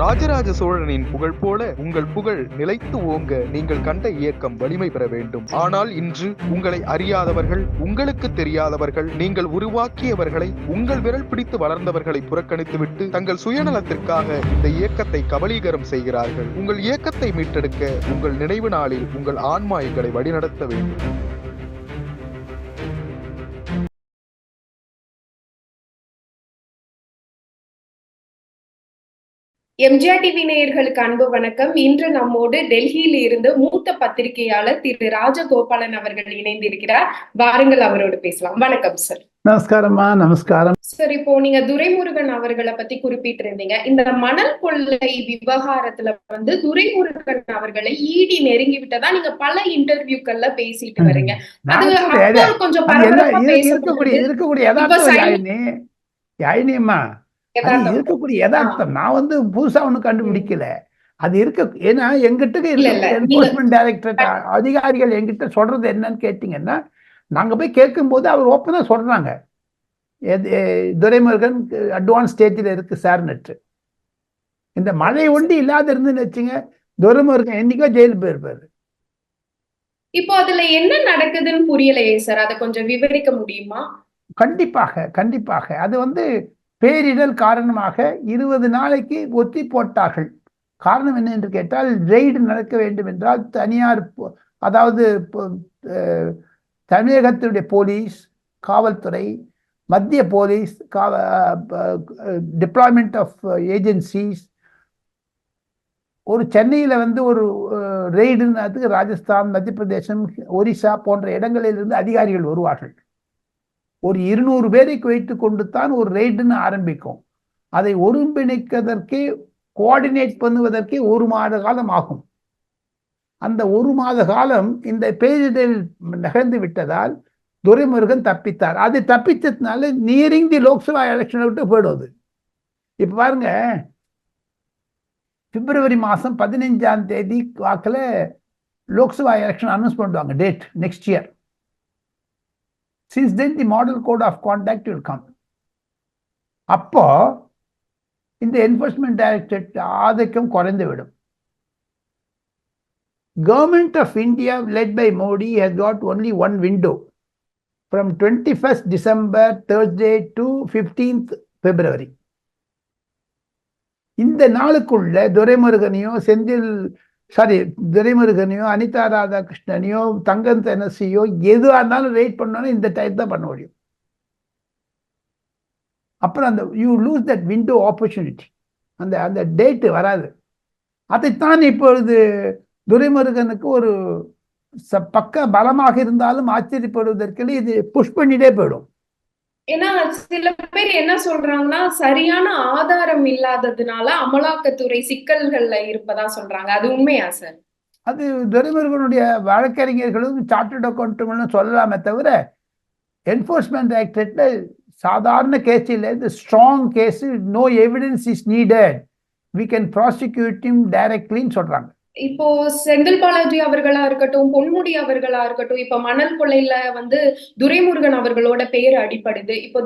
ராஜராஜ சோழனின் புகழ் போல உங்கள் புகழ் நிலைத்து ஓங்க நீங்கள் கண்ட இயக்கம் வலிமை பெற வேண்டும். ஆனால் இன்று உங்களை அறியாதவர்கள் உங்களுக்கு தெரியாதவர்கள் நீங்கள் உருவாக்கியவர்களை உங்கள் விரல் பிடித்து வளர்ந்தவர்களை புறக்கணித்துவிட்டு தங்கள் சுயநலத்திற்காக இந்த இயக்கத்தை கபலீகரம் செய்கிறார்கள். உங்கள் இயக்கத்தை மீட்டெடுக்க உங்கள் நினைவு நாளில் உங்கள் ஆன்மா எங்களை வழிநடத்த வேண்டும். எம்ஜிஆர் டிவி நேயர்களுக்கு அன்பு வணக்கம். இன்று நம்மோடு டெல்லியில் இருந்து மூத்த பத்திரிகையாளர் திரு ராஜகோபாலன் அவர்கள் இணைந்திருக்கிறார். வாருங்கள் அவரோடு பேசலாம். வணக்கம் சார் நமஸ்காரம்மா நமஸ்காரம். சார் இப்போ நீங்க துரைமுருகன் அவர்களை பத்தி குறிப்பிட்டிருந்தீங்க. இந்த மணல் கொள்ளை விவகாரத்துல வந்து துரைமுருகன் அவர்களை ஈடி நெருங்கி விட்டதா? நீங்க பல இன்டர்வியூக்கள்ல பேசிட்டு வரீங்க. அது கொஞ்சம் இருக்கக்கூடிய இருக்கக்கூடிய அது. இருக்கக்கூடிய யதார்த்தம் நான் வந்து புதுசா ஒண்ணு கண்டுபிடிக்கல. அது இருக்க ஏன்னா எங்கிட்ட என்போர்ஸ்மெண்ட் டைரக்டரேட் அதிகாரிகள் எங்கிட்ட சொல்றது என்னன்னு கேட்டீங்கன்னா நாங்க போய் கேட்கும்போது அவர் ஓப்பனா சொல்றாங்க. துரைமுருகன் அட்வான்ஸ் ஸ்டேஜில் இருக்கு சார்னுட்டு இந்த மழை ஒண்டி இல்லாத இருந்துன்னு வச்சுங்க துரைமுருகன் என்னைக்கோ ஜெயில் போயிருப்பாரு. இப்போ அதுல என்ன நடக்குதுன்னு புரியலையே சார் அதை கொஞ்சம் விவரிக்க முடியுமா? கண்டிப்பாக கண்டிப்பாக. அது வந்து பேரிடர் காரணமாக இருபது நாளைக்கு ஒத்தி போட்டார்கள். காரணம் என்ன என்று கேட்டால் ரெய்டு நடக்க வேண்டும் என்றால் தனியார் அதாவது இப்போ, தமிழகத்தினுடைய போலீஸ் காவல்துறை மத்திய போலீஸ் டிப்ளாய்மெண்ட் ஆஃப் ஏஜென்சிஸ். ஒரு சென்னையில் வந்து ஒரு ரெய்டுன்னு ராஜஸ்தான் மத்திய பிரதேசம் ஒரிசா போன்ற இடங்களிலிருந்து அதிகாரிகள் வருவார்கள். ஒரு இருநூறு பேரை வைத்து கொண்டு தான் ஒரு ரெய்டுன்னு ஆரம்பிக்கும். அதை ஒருங்கிணைக்கதற்கே கோஆர்டினேட் பண்ணுவதற்கே ஒரு மாத காலம் ஆகும். அந்த ஒரு மாத காலம் இந்த பேரிடரில் நகர்ந்து விட்டதால் துரைமுருகன் தப்பித்தார். அது தப்பித்ததுனால நியரிங் தி லோக்சபா எலெக்ஷனை விட்டு போயிடுவது. இப்போ பாருங்க பிப்ரவரி மாதம் பதினைஞ்சாம் தேதி வாக்கில் லோக்சபா எலெக்ஷன் அனௌன்ஸ் பண்ணுவாங்க date next year since then the model code of conduct will come அப்போ இந்த என்ஃபோர்ஸ்மெண்ட் டைரக்டரேட் ஆதிக்கம் குறைந்து விடும். Government of India led by Modi has got only one window from twenty first December Thursday to fifteenth February இந்த நாளுக்குள்ள துரைமுருகனையோ Senthil sorry துரைமுருகனையோ அனிதா ராதாகிருஷ்ணனையோ தங்கம் தெனசியோ எதுவாக இருந்தாலும் வெயிட் பண்ணோன்னா இந்த டைம் தான் பண்ண முடியும். அப்புறம் அந்த you lose that window opportunity அந்த அந்த டேட்டு வராது. அதைத்தான் இப்பொழுது துரைமுருகனுக்கு ஒரு ச- பக்க பலமாக இருந்தாலும் ஆச்சரியப்படுவதற்கு இது புஷ் பண்ணிட்டே போயிடும். ஏன்னா சில பேர் என்ன சொல்றாங்கன்னா சரியான ஆதாரம் இல்லாததுனால அமலாக்கத்துறை சிக்கல்கள்ல இருப்பதா சொல்றாங்க. அது உண்மையா சார்? அது துரைமுருகனுடைய வழக்கறிஞர்களும் சார்ட்டர்ட் அக்கௌண்ட்டுகளும் சொல்லலாமே தவிர என்போர்ஸ்மெண்ட் டைரக்டரேட்ல சாதாரண கேஸ் இல்லை strong case no evidence is needed we can prosecuting டைரக்ட்லின்னு சொல்றாங்க. இப்போ செந்தில் பாலாஜி அவர்களா இருக்கட்டும் பொன்முடி அவர்களா இருக்கட்டும் இப்ப மணல் கொள்ளையில வந்து துரைமுருகன் அவர்களோட பெயர் அடிப்படுது இப்போ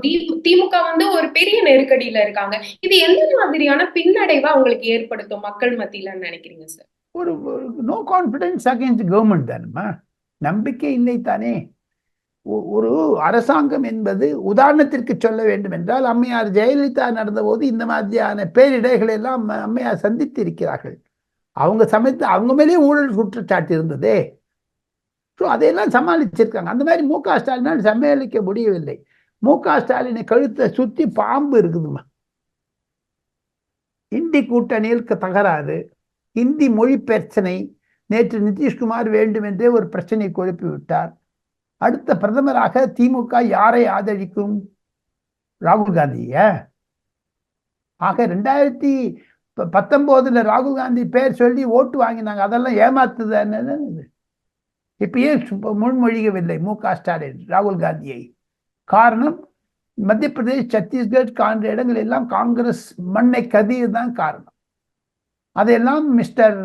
திமுக வந்து ஒரு பெரிய நெருக்கடியில இருக்காங்க. இது எந்த மாதிரியான பின்னடைவா அவங்களுக்கு ஏற்படுத்தும் மக்கள் மத்தியில நினைக்கிறீங்க சார் ஒரு நோ கான்பிடன்ஸ் அகேன்ஸ்ட் கவர்மெண்ட் தானம்மா. நம்பிக்கை இல்லை தானே. ஒரு அரசாங்கம் என்பது உதாரணத்திற்கு சொல்ல வேண்டும் என்றால் அம்மையார் ஜெயலலிதா நடந்தபோது இந்த மாதிரியான பேரிடைகளை எல்லாம் அம்மையார் சந்தித்து இருக்கிறார்கள் அவங்க சமைத்து அவங்க மேலேயே ஊழல் குற்றச்சாட்டு இருந்ததே. ஸோ அதையெல்லாம் சமாளிச்சிருக்காங்க. அந்த மாதிரி மு க ஸ்டாலினால் சமாளிக்க முடியவில்லை. மு க ஸ்டாலினை கழுத்தை சுற்றி பாம்பு இருக்குதுமா இந்தி கூட்டணியில் தகராறு இந்தி மொழி பிரச்சனை. நேற்று நிதிஷ்குமார் வேண்டும் என்றே ஒரு பிரச்சனை குழப்பி விட்டார் அடுத்த பிரதமராக திமுக யாரை ஆதரிக்கும்? ராகுல் காந்திய? ஆக ரெண்டாயிரத்தி இப்போ பத்தொம்போதில் ராகுல் காந்தி பேர் சொல்லி ஓட்டு வாங்கினாங்க. அதெல்லாம் ஏமாத்துதான்னு இப்பயே சு- முன்மொழிகவில்லை மு க ஸ்டாலின் ராகுல் காந்தியை. காரணம் மத்திய பிரதேஷ் சத்தீஸ்கர் காண்ற இடங்கள் எல்லாம் காங்கிரஸ் மண்ணை கதிர் தான் காரணம். அதையெல்லாம் மிஸ்டர்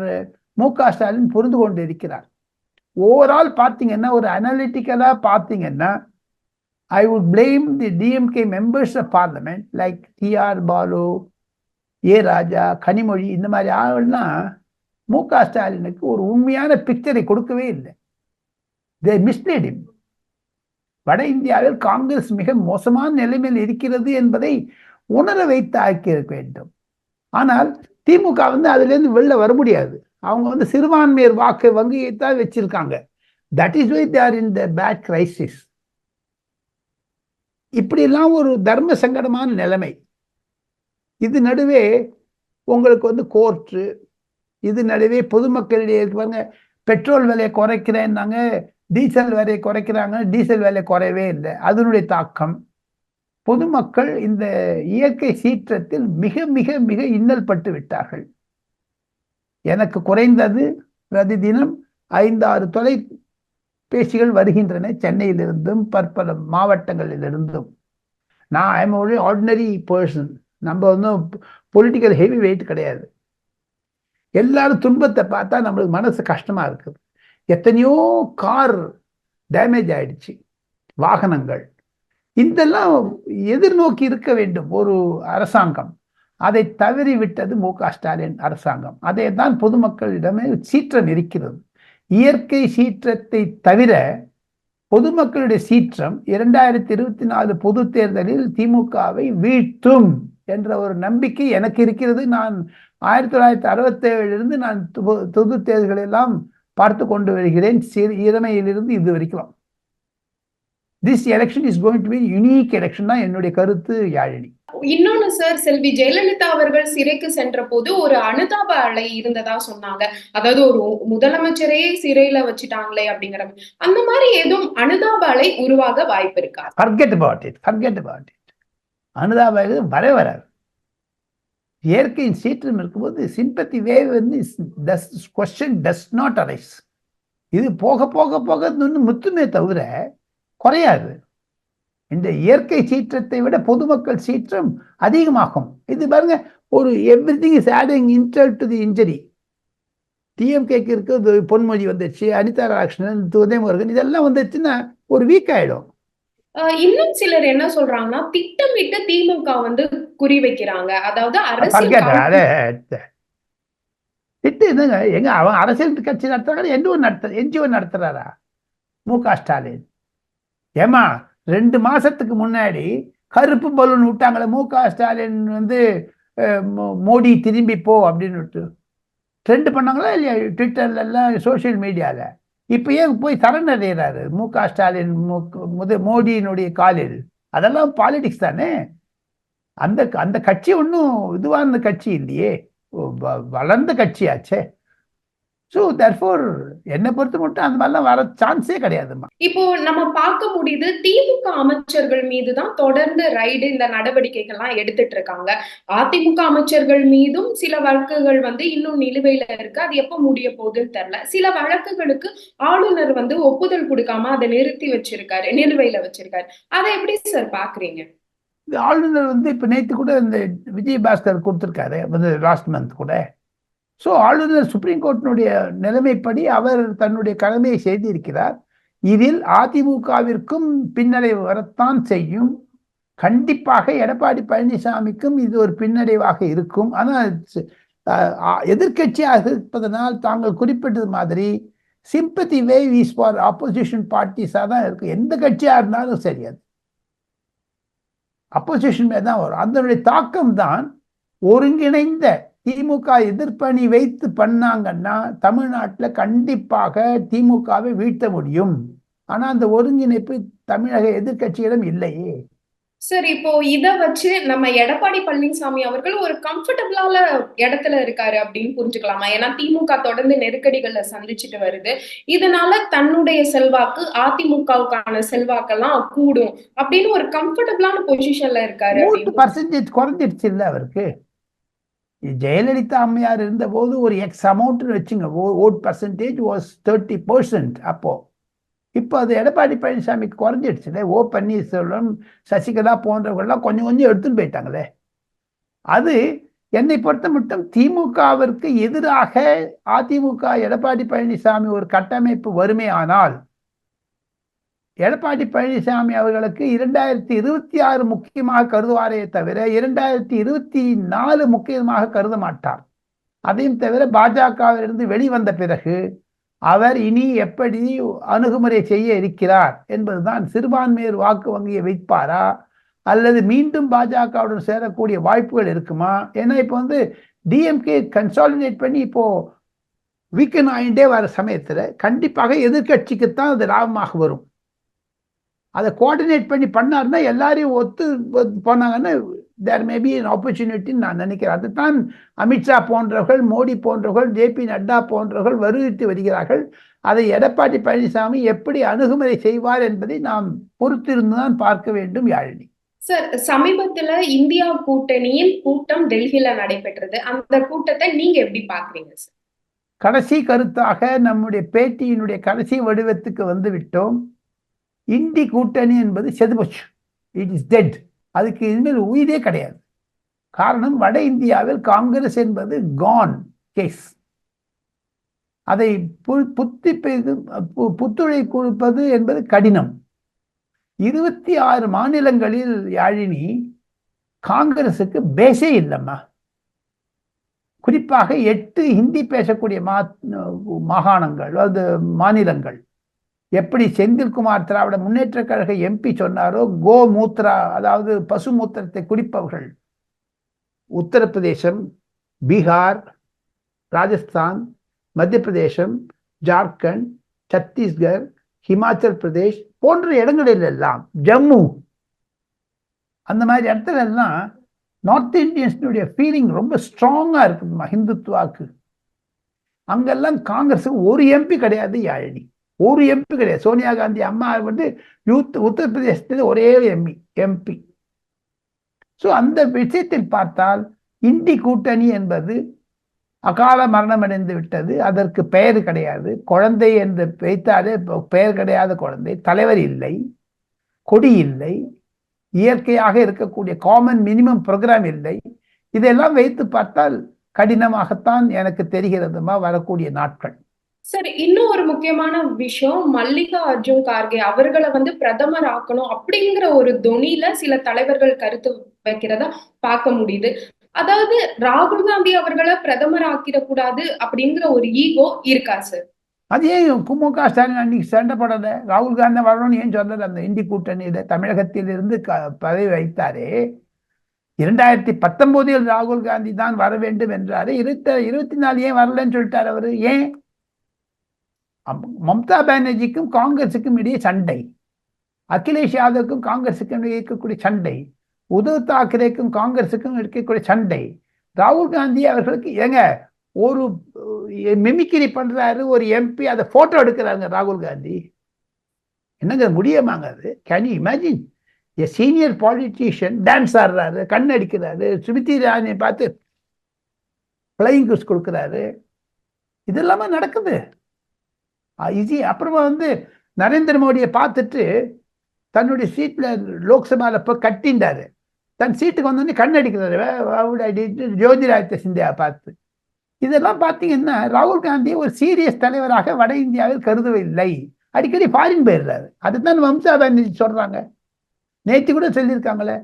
மு க ஸ்டாலின் புரிந்து கொண்டு இருக்கிறார் ஓவரால் பார்த்தீங்கன்னா ஒரு அனாலிட்டிக்கலாக பார்த்தீங்கன்னா I would blame the DMK members of parliament like TR Baalu A Raja Kanimozhi இந்த மாதிரி ஆள்லாம் மு க ஸ்டாலினுக்கு ஒரு உண்மையான பிக்சரை கொடுக்கவே இல்லை. தே மிஸ்லீட் வட இந்தியாவில் காங்கிரஸ் மிக மோசமான நிலைமையில் இருக்கிறது என்பதை உணர வைத்து ஆக்கியிருக்க வேண்டும். ஆனால் திமுக வந்து அதுலேருந்து வெளில வர முடியாது. அவங்க வந்து சிறுபான்மையர் வாக்கு வங்கியை தான் வச்சிருக்காங்க that is why they're in the bad crisis இப்படியெல்லாம் ஒரு தர்ம சங்கடமான நிலைமை. இது நடுவே உங்களுக்கு வந்து கோர்ட்டு இது நடுவே பொதுமக்களிடையே இருப்பாங்க பெட்ரோல் விலையை குறைக்கிறேன்னாங்க டீசல் விலையை குறைக்கிறாங்க டீசல் விலை குறையவே இல்லை. அதனுடைய தாக்கம். பொதுமக்கள் இந்த இயற்கை சீற்றத்தில் மிக மிக மிக இன்னல் பட்டு விட்டார்கள். எனக்கு குறைந்தது பிரதி தினம் ஐந்தாறு தொலைபேசிகள் வருகின்றன சென்னையிலிருந்தும் பற்பல மாவட்டங்களிலிருந்தும். நான் ஐம் ஒரு ஆர்டினரி பர்சன் நம்ம ஒன்றும் பொலிட்டிக்கல் ஹெவி வெயிட் கிடையாது. எல்லாரும் துன்பத்தை பார்த்தா நம்மளுக்கு மனசு கஷ்டமா இருக்குது. எத்தனையோ கார் டேமேஜ் ஆயிடுச்சு வாகனங்கள். இதெல்லாம் எதிர்நோக்கி இருக்க வேண்டும் ஒரு அரசாங்கம். அதை தவறி விட்டது மு க ஸ்டாலின் அரசாங்கம். அதை தான் பொதுமக்களிடமே சீற்றம் இருக்கிறது. இயற்கை சீற்றத்தை தவிர பொதுமக்களுடைய சீற்றம் இரண்டாயிரத்தி இருபத்தி நாலு பொது தேர்தலில் திமுகவை வீழ்த்தும். என்ற ஒரு நம்பிக்கை எனக்கு இருக்கிறது. நான் ஆயிரத்தி தொள்ளாயிரத்தி அறுபத்தி ஏழிலிருந்து நான் பொ- பொது தேர்தல்கள் எல்லாம் பார்த்து கொண்டு வருகிறேன். சிறு இளமையிலிருந்து இது வரைக்கும். This election is going to be unique election தான் என்னுடைய கருத்து யாழினி. இன்னொன்னு சார் செல்வி ஜெயலலிதா அவர்கள் சிறைக்கு சென்ற போது ஒரு அனுதாப அலை இருந்ததா சொன்னாங்க. அதாவது ஒரு முதலமைச்சரையே சிறையில வச்சுட்டாங்களே அப்படிங்கிற. அந்த மாதிரி ஏதும் அனுதாப அலை உருவாக வாய்ப்பு இருக்கா? Forget about it forget about it அனுதாபாக வர வராது. இயற்கையின் சீற்றம் இருக்கும்போது சிம்பத்தி வேவ் வந்து does question does not arise இது போக போக போக இன்னும் முத்துமே தவிர குறையாது. இந்த இயற்கை சீற்றத்தை விட பொதுமக்கள் சீற்றம் அதிகமாகும். இது பாருங்க ஒரு everything is adding into the injury டிஎம்கேக்கு இருக்கிறது பொன்மொழி வந்துச்சு அனிதா ராக்ஷனன் உதயமுருகன் இதெல்லாம் வந்துச்சுன்னா ஒரு வீக் ஆகிடும் இன்னும் சிலர் என்ன சொல்றாங்கன்னா திட்டமிட்டு திமுக வந்து குறி வைக்கிறாங்க. அதாவது அரசியல் திட்டு என்னங்க? எங்க அவன் அரசியல் கட்சி நடத்துறாங்க என்ஜிஓ நடத்த என்ஜிஓ நடத்துறாரா? மு க ஸ்டாலின். ஏமா ரெண்டு மாசத்துக்கு முன்னாடி கருப்பு பலூன் விட்டாங்களே மு க ஸ்டாலின் வந்து மோடி திரும்பி போ அப்படின்னு ட்ரெண்ட் பண்ணாங்களா இல்லையா? ட்விட்டர்ல எல்லாம் சோஷியல் மீடியால இப்போ ஏன் போய் சரணடைகிறாரு மு க ஸ்டாலின் மு- முத மோடியினுடைய காலில். அதெல்லாம் பாலிடிக்ஸ் தானே? அந்த அந்த கட்சி ஒன்றும் இதுவான கட்சி இல்லையே. வ- வளர்ந்த கட்சியாச்சே. ஸோ தர்ஃபோர் என்னை பொறுத்த மட்டும் அந்த மாதிரிலாம் வர சான்ஸே கிடையாதுமா இப்போ நம்ம பார்க்க முடியுது திமுக அமைச்சர்கள் மீது தான் தொடர்ந்து ரைடு இந்த நடவடிக்கைகள்லாம் எடுத்துட்டு இருக்காங்க. அதிமுக அமைச்சர்கள் மீதும் சில வழக்குகள் வந்து இன்னும் நிலுவையில இருக்கு. அது எப்ப முடிய போகுதுன்னு தெரியல. சில வழக்குகளுக்கு ஆளுநர் வந்து ஒப்புதல் கொடுக்காம அதை நிறுத்தி வச்சிருக்காரு நிலுவையில வச்சிருக்காரு. அதை எப்படி சார் பாக்குறீங்க ஆளுநர் வந்து இப்போ நேற்று கூட இந்த விஜய் பாஸ்கர் கொடுத்துருக்காரு லாஸ்ட் மந்த் கூட. ஸோ ஆளுநர் சுப்ரீம் கோர்ட்டினுடைய நிலைமைப்படி அவர் தன்னுடைய கடமையை செய்திருக்கிறார். இதில் அதிமுகவிற்கும் பின்னடைவு வரத்தான் செய்யும். கண்டிப்பாக எடப்பாடி பழனிசாமிக்கும் இது ஒரு பின்னடைவாக இருக்கும். ஆனால் எதிர்கட்சியாக இருப்பதனால் தாங்கள் குறிப்பிட்டது மாதிரி sympathy wave is for opposition பார்ட்டிஸாக தான் இருக்கும் எந்த கட்சியாக இருந்தாலும் சரி அது. அப்போசிஷன் மேல் தான் வரும். அதனுடைய தாக்கம் தான் ஒருங்கிணைந்த திமுக எதிர்ப்பணி வைத்து பண்ணாங்கன்னா தமிழ்நாட்டில் கண்டிப்பாக திமுகவை வீழ்த்த முடியும். ஆனா அந்த ஒருங்கிணைப்பு தமிழக எதிர்க்கட்சியிடம் இல்லையே. சார் இப்போ இத வச்சு நம்ம எடப்பாடி பழனிசாமி அவர்கள் ஒரு கம்ஃபர்டபுளான இடத்துல இருக்காரு அப்படின்னு புரிஞ்சுக்கலாமா? ஏன்னா திமுக தொடர்ந்து நெருக்கடிகளை சந்திச்சுட்டு வருது. இதனால தன்னுடைய செல்வாக்கு அதிமுகவுக்கான செல்வாக்கெல்லாம் கூடும் அப்படின்னு ஒரு கம்ஃபர்டபுளான பொசிஷன்ல இருக்காரு பர்சன்டேஜ் குறைஞ்சிடுச்சு இல்லை அவருக்கு? ஜெயலலிதா அம்மையார் இருந்தபோது ஒரு எக்ஸ் அமௌண்ட்னு வச்சுங்க. Vote percentage was thirty percent அப்போது இப்போ அது எடப்பாடி பழனிசாமிக்கு குறைஞ்சிடுச்சுல. ஓ பன்னீர்செல்வம் சசிகலா போன்றவர்கள்லாம் கொஞ்சம் கொஞ்சம் எடுத்துன்னு போயிட்டாங்களே. அது என்னை பொறுத்த மட்டும் திமுகவிற்கு எதிராக அதிமுக எடப்பாடி பழனிசாமி ஒரு கட்டமைப்பு வறுமை ஆனால் எடப்பாடி பழனிசாமி அவர்களுக்கு இரண்டாயிரத்தி இருபத்தி ஆறு முக்கியமாக கருதுவாரே தவிர இரண்டாயிரத்தி இருபத்தி நாலு முக்கியமாக கருத மாட்டார். அதையும் தவிர பாஜகவிலிருந்து வெளிவந்த பிறகு அவர் இனி எப்படி அணுகுமுறை செய்ய இருக்கிறார் என்பதுதான் சிறுபான்மையர் வாக்கு வங்கியை வைப்பாரா? அல்லது மீண்டும் பாஜகவுடன் சேரக்கூடிய வாய்ப்புகள் இருக்குமா? ஏன்னா இப்போ வந்து டிஎம்கே கன்சாலிடேட் பண்ணி இப்போது வீக்கன் ஆகிட்டே வர சமயத்தில் கண்டிப்பாக எதிர்கட்சிக்குத்தான் அது லாபமாக வரும். அதை கோஆர்டினேட் பண்ணி பண்ணாருன்னா எல்லாரையும் ஒத்து போனாங்கன்னா தேர் மேபி an ஆப்பர்ச்சுனிட்டின்னு நான் நினைக்கிறேன். அதுதான் அமித்ஷா போன்றவர்கள் மோடி போன்றவர்கள் ஜேபி நட்டா போன்றவர்கள் வருவித்து வருகிறார்கள். அதை எடப்பாடி பழனிசாமி எப்படி அணுகுமுறை செய்வார் என்பதை நாம் பொறுத்திருந்து தான் பார்க்க வேண்டும் யாழினி. சார் சமீபத்துல இந்தியா கூட்டணியின் கூட்டம் டெல்லியில நடைபெற்றது. அந்த கூட்டத்தை நீங்க எப்படி பாக்குறீங்க சார் கடைசி கருத்தாக நம்முடைய பேட்டியினுடைய கடைசி வடிவத்துக்கு வந்து விட்டோம். இந்தி கூட்டணி என்பது செதுபோச்சு. இட் இஸ் டெட் அதுக்கு இனிமேல் உயிரே கிடையாது. காரணம் வட இந்தியாவில் காங்கிரஸ் என்பது கான் கேஸ் அதை பு- புத்தி புத்துழை கொடுப்பது என்பது கடினம். இருபத்தி ஆறு மாநிலங்களில் யாழினி காங்கிரசுக்கு பேசே இல்லைம்மா. குறிப்பாக எட்டு ஹிந்தி பேசக்கூடிய மா மாகாணங்கள் அது மாநிலங்கள். எப்படி செந்தில்குமார் திராவிட முன்னேற்ற கழக எம்பி சொன்னாரோ கோ மூத்ரா அதாவது பசு மூத்திரத்தை குடிப்பவர்கள். உத்தரப்பிரதேசம் பீகார் ராஜஸ்தான் மத்திய பிரதேசம் ஜார்க்கண்ட் சத்தீஸ்கர் ஹிமாச்சல் பிரதேஷ் போன்ற இடங்களில் எல்லாம் ஜம்மு. அந்த மாதிரி இடத்துல எல்லாம் நார்த் இந்தியன்ஸினுடைய ஃபீலிங் ரொம்ப ஸ்ட்ராங்காக இருக்குதுமா ஹிந்துத்துவாக்கு. அங்கெல்லாம் காங்கிரஸுக்கு ஒரு எம்பி கிடையாது யாழினி. ஒரு எம்பி கிடையாது. சோனியா காந்தி அம்மா வந்து யூத் உத்தரப்பிரதேசத்தில் ஒரே எம்பி எம்பி ஸோ அந்த விஷயத்தில் பார்த்தால் இந்தி கூட்டணி என்பது அகால மரணம் அடைந்து விட்டது. அதற்கு பெயர் கிடையாது. குழந்தை என்று வைத்தாலே பெயர் கிடையாத குழந்தை. தலைவர் இல்லை. கொடி இல்லை. இயற்கையாக இருக்கக்கூடிய காமன் மினிமம் ப்ரோக்ராம் இல்லை. இதெல்லாம் வைத்து பார்த்தால் கடினமாகத்தான் எனக்கு தெரிகிறதுமா? வரக்கூடிய நாட்கள். சார் இன்னும் ஒரு முக்கியமான விஷயம் மல்லிகா அர்ஜுன் கார்கே அவர்களை வந்து பிரதமர் ஆக்கணும் அப்படிங்கிற ஒரு தொனியில சில தலைவர்கள் கருத்து வைக்கிறதா பார்க்க முடியுது. அதாவது ராகுல் காந்தி அவர்களை பிரதமர் ஆக்கிடக்கூடாது அப்படிங்கிற ஒரு ஈகோ இருக்கா சார்? அது ஏன் குமுக ஸ்டாலின் அன்னைக்கு சண்டை போடல ராகுல் காந்தி வரணும்னு ஏன் சொன்னது? அந்த இந்தி கூட்டணியில தமிழகத்தில் இருந்து க பதவி வைத்தாரே. இரண்டாயிரத்தி பத்தொன்பதில் ராகுல் காந்தி தான் வர வேண்டும் என்றாரு. இருபத்தி இருபத்தி நாலு ஏன் வரலன்னு சொல்லிட்டாரு அவர்? ஏன்? மம்தா பானர்ஜிக்கும் காங்கிரஸுக்கும் இடையே சண்டை. அகிலேஷ் யாதவுக்கும் காங்கிரஸுக்கும் இடையே இருக்கக்கூடிய சண்டை. உத்தவ் தாக்கரேக்கும் காங்கிரஸுக்கும் இருக்கக்கூடிய சண்டை. ராகுல் காந்தி அவர்களுக்கு ஏங்க ஒரு மிமிக்கிரி பண்றாரு ஒரு எம்பி அதை போட்டோ எடுக்கிறாங்க ராகுல் காந்தி. என்னங்க முடியுமாங்க அது? Can you imagine a senior politician dance ஆடுறாரு கண் அடிக்கிறாரு சுமித்தி ராணியை பார்த்து ஃப்ளைங் குஸ் கொடுக்குறாரு. இதெல்லாமே நடக்குது. இது அப்புறமா வந்து நரேந்திர மோடியை பார்த்துட்டு தன்னுடைய சீட்டில் லோக்சபாவில் போய் கட்டிண்டாரு. தன் சீட்டுக்கு வந்தோடனே கண் அடிக்கிறாரு ஜோதிராதித்ய சிந்தியா பார்த்து. இதெல்லாம் பார்த்தீங்கன்னா ராகுல் காந்தி ஒரு சீரியஸ் தலைவராக வட இந்தியாவில் கருதவில்லை அடிக்கடி ஃபாரின் போயிடுறாரு. அதுதான் மம்தா பானர்ஜி சொல்கிறாங்க நேற்று கூட சொல்லியிருக்காங்களே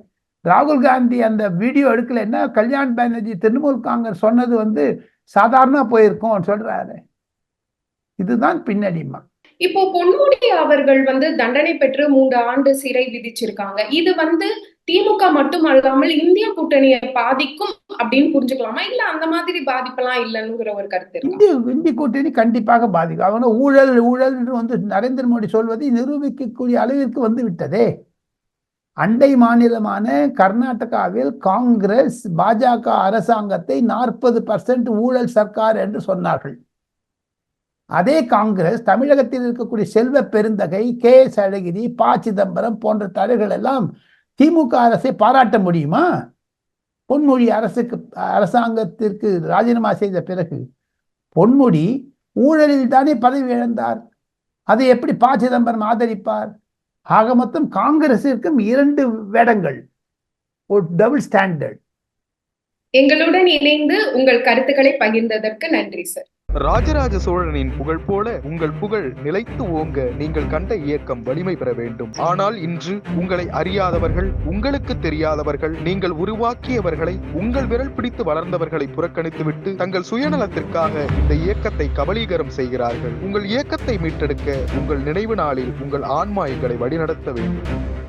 ராகுல் காந்தி அந்த வீடியோ எடுக்கலைன்னா கல்யாண் பானர்ஜி திரிணாமுல் காங்கிரஸ் சொன்னது வந்து சாதாரணமாக போயிருக்கோம் சொல்கிறாரு இதுதான் பின்னணிமா இப்போ பொன்முடி அவர்கள் வந்து தண்டனை பெற்று மூன்று ஆண்டு சிறை விதிச்சிருக்காங்க. இது வந்து திமுக மட்டும் அல்லாமல் இந்திய கூட்டணியை பாதிக்கும் அப்படின்னு புரிஞ்சுக்கலாமா? இல்ல அந்த மாதிரி பாதிப்பெல்லாம் இல்லைங்கிற ஒரு கருத்து இந்திய இந்தி கூட்டணி கண்டிப்பாக பாதிக்கும். அவங்க ஊழல் ஊழல் என்று வந்து நரேந்திர மோடி சொல்வதை நிரூபிக்கக்கூடிய அளவிற்கு வந்து விட்டதே. அண்டை மாநிலமான கர்நாடகாவில் காங்கிரஸ் பாஜக அரசாங்கத்தை நாற்பது பர்சன்ட் ஊழல் சர்க்கார் என்று சொன்னார்கள். அதே காங்கிரஸ் தமிழகத்தில் இருக்கக்கூடிய செல்வ பெருந்தகை கே எஸ் அழகிரி ப சிதம்பரம் போன்ற தலைவர்கள் எல்லாம் திமுக அரசை பாராட்ட முடியுமா? பொன்மொழி அரசுக்கு அரசாங்கத்திற்கு ராஜினாமா செய்த பிறகு பொன்முடி ஊழலில் தானே பதவி இழந்தார். அதை எப்படி ப சிதம்பரம் ஆதரிப்பார்? ஆக மொத்தம் காங்கிரசிற்கும் இரண்டு வேடங்கள். ஒரு டபுள் ஸ்டாண்டர்ட். எங்களுடன் இணைந்து உங்கள் கருத்துக்களை பகிர்ந்ததற்கு நன்றி சார். ராஜராஜ சோழனின் புகழ் போல உங்கள் புகழ் நிலைத்து ஓங்க நீங்கள் கண்ட இயக்கம் வலிமை பெற வேண்டும். ஆனால் இன்று உங்களை அறியாதவர்கள் உங்களுக்கு தெரியாதவர்கள் நீங்கள் உருவாக்கியவர்களை உங்கள் விரல் பிடித்து வளர்ந்தவர்களை புறக்கணித்துவிட்டு தங்கள் சுயநலத்திற்காக இந்த இயக்கத்தை கபலீகரம் செய்கிறார்கள். உங்கள் இயக்கத்தை மீட்டெடுக்க உங்கள் நினைவு நாளில் உங்கள் ஆன்மா எங்களை வழிநடத்த வேண்டும்.